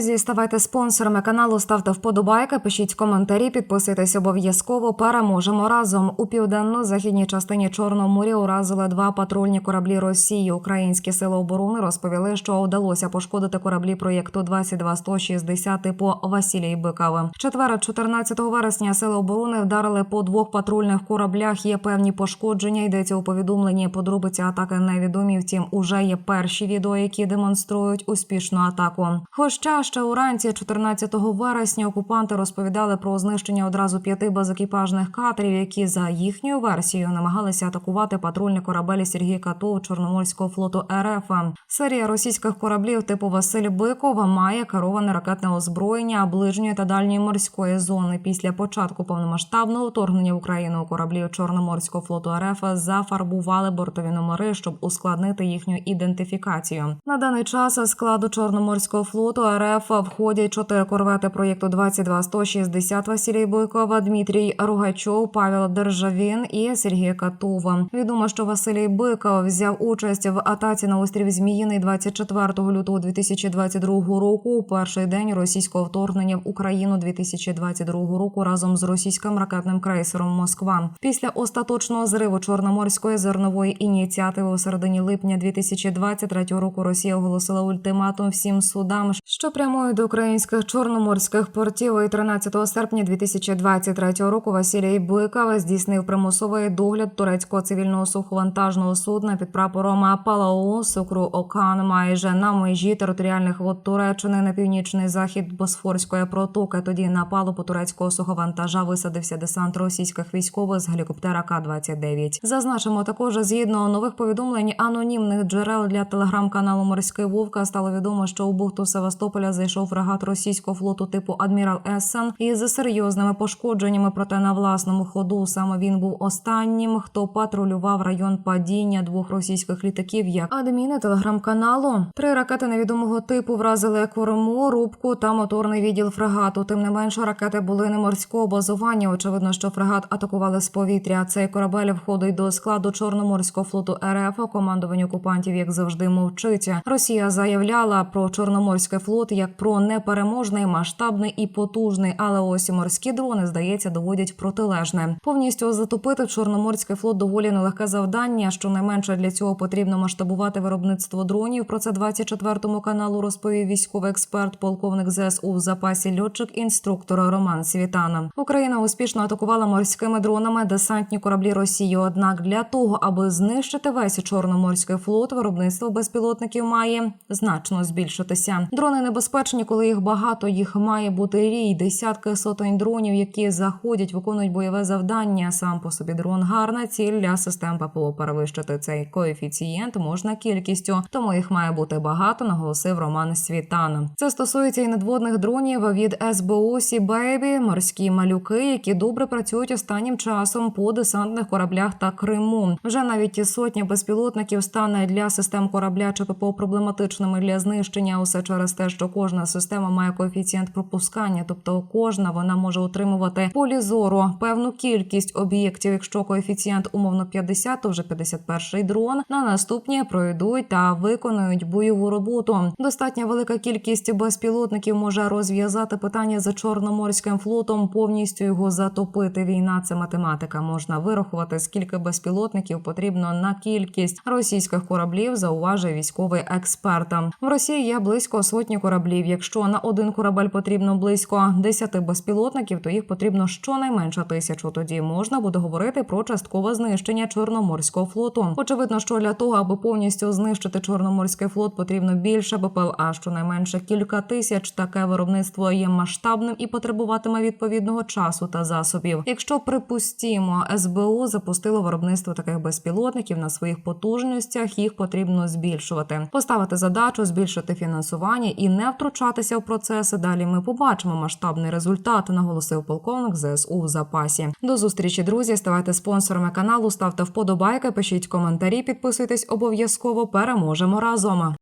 Друзі, ставайте спонсорами каналу, ставте вподобайки, пишіть коментарі, підписуйтесь обов'язково. Переможемо разом. У південно-західній частині Чорного моря уразили два патрульні кораблі Росії. Українські сили оборони розповіли, що вдалося пошкодити кораблі проєкту 22160 типу Василій Бикави. Четвера, 14 вересня, сили оборони вдарили по двох патрульних кораблях. Є певні пошкодження. Йдеться у повідомленні. Подробиці атаки невідомі. Втім, уже є перші відео, які демонструють успішну атаку. Хоча ще уранці, 14 вересня, окупанти розповідали про знищення одразу п'яти безекіпажних катерів, які за їхньою версією намагалися атакувати патрульні корабелі Сергій Катов Чорноморського флоту РФ. Серія російських кораблів типу Василь Бикова має кероване ракетне озброєння ближньої та дальньої морської зони. Після початку повномасштабного вторгнення в Україну кораблів Чорноморського флоту РФ зафарбували бортові номери, щоб ускладнити їхню ідентифікацію. На даний час складу Чорноморського флоту РФ входять чотири корвети проєкту 22160 Василій Бойкова, Дмитрій Ругачов, Павел Державін і Сергій Катова. Відомо, що Василій Биков взяв участь в атаці на острів Зміїний 24 лютого 2022 року. У перший день російського вторгнення в Україну 2022 року разом з російським ракетним крейсером Москва. Після остаточного зриву Чорноморської зернової ініціативи у середині липня 2023 року Росія оголосила ультиматум всім судам, що прямують до українських чорноморських портів. І 13 серпня 2023 року Василій Биков здійснив примусовий догляд турецького цивільного суховантажного судна під прапором Палау Сукру Окан майже на межі територіальних вод Туреччини на північний захід Босфорської протоки. Тоді на палубу турецького суховантажа висадився десант російських військових з гелікоптера К-29. Зазначимо також згідно нових повідомлень анонімних джерел для телеграм-каналу Морський Вовка стало відомо, що у бухту Севастополя зайшов фрегат російського флоту типу Адмірал Ессен із серйозними пошкодженнями. Проте на власному ходу саме він був останнім, хто патрулював район падіння двох російських літаків. Як адміни телеграм-каналу три ракети невідомого типу вразили корму, рубку та моторний відділ фрегату. Тим не менше, ракети були не морського базування. Очевидно, що фрегат атакували з повітря. Цей корабель входить до складу Чорноморського флоту РФ. Командування окупантів, як завжди, мовчить. Росія заявляла про Чорноморський флот як про непереможний, масштабний і потужний. Але ось морські дрони, здається, доводять протилежне. Повністю затопити Чорноморський флот доволі нелегке завдання. Щонайменше для цього потрібно масштабувати виробництво дронів. Про це 24 каналу розповів військовий експерт, полковник ЗСУ в запасі льотчик інструктор Роман Світана. Україна успішно атакувала морськими дронами десантні кораблі Росії. Однак для того, аби знищити весь чорноморський флот, виробництво безпілотників має значно збільшитися. Дрони небезпечні, коли їх багато. Їх має бути рій, десятки сотень дронів, які заходять, виконують бойове завдання. Сам по собі дрон гарна ціль для систем ППО. Перевищити цей коефіцієнт можна кількістю, тому їх має бути багато. Наголосив Роман Світан. Це стосується і надводних дронів від СБУ Сібейбі, морські малюки, які добре працюють останнім часом по десантних кораблях та Криму. Вже навіть ті сотні безпілотників стане для систем корабля чи ППО проблематичними для знищення. Усе через те, що кожна система має коефіцієнт пропускання, тобто кожна вона може утримувати полі зору певну кількість об'єктів. Якщо коефіцієнт умовно 50, то вже 51-й дрон на наступні пройдуть та виконують бойову роботу. Достатньо велика кількість безпілотників може розв'язати питання за чорноморським флотом, повністю його затопити. Війна це математика. Можна вирахувати, скільки безпілотників потрібно на кількість російських кораблів. Зауважує військовий експерт. В Росії є близько сотні кораблів. Якщо на один корабель потрібно близько 10 безпілотників, то їх потрібно щонайменше тисячу. Тоді можна буде говорити про часткове знищення чорноморського флоту. Очевидно, що для того, аби повністю знищити чорноморський флот, потрібно більше БПЛА, щонайменше кілька тисяч. Таке виробництво є масштабним і потребуватиме відповідного часу та засобів. Якщо припустімо, СБУ запустило виробництво таких безпілотників на своїх потужностях, їх потрібно збільшувати, поставити задачу, збільшити фінансування і не втручатися в процеси. Далі ми побачимо масштабний результат, наголосив полковник ЗСУ в запасі. До зустрічі, друзі. Ставайте спонсорами каналу, ставте вподобайки, пишіть коментарі, підписуйтесь обов'язково. Переможемо разом.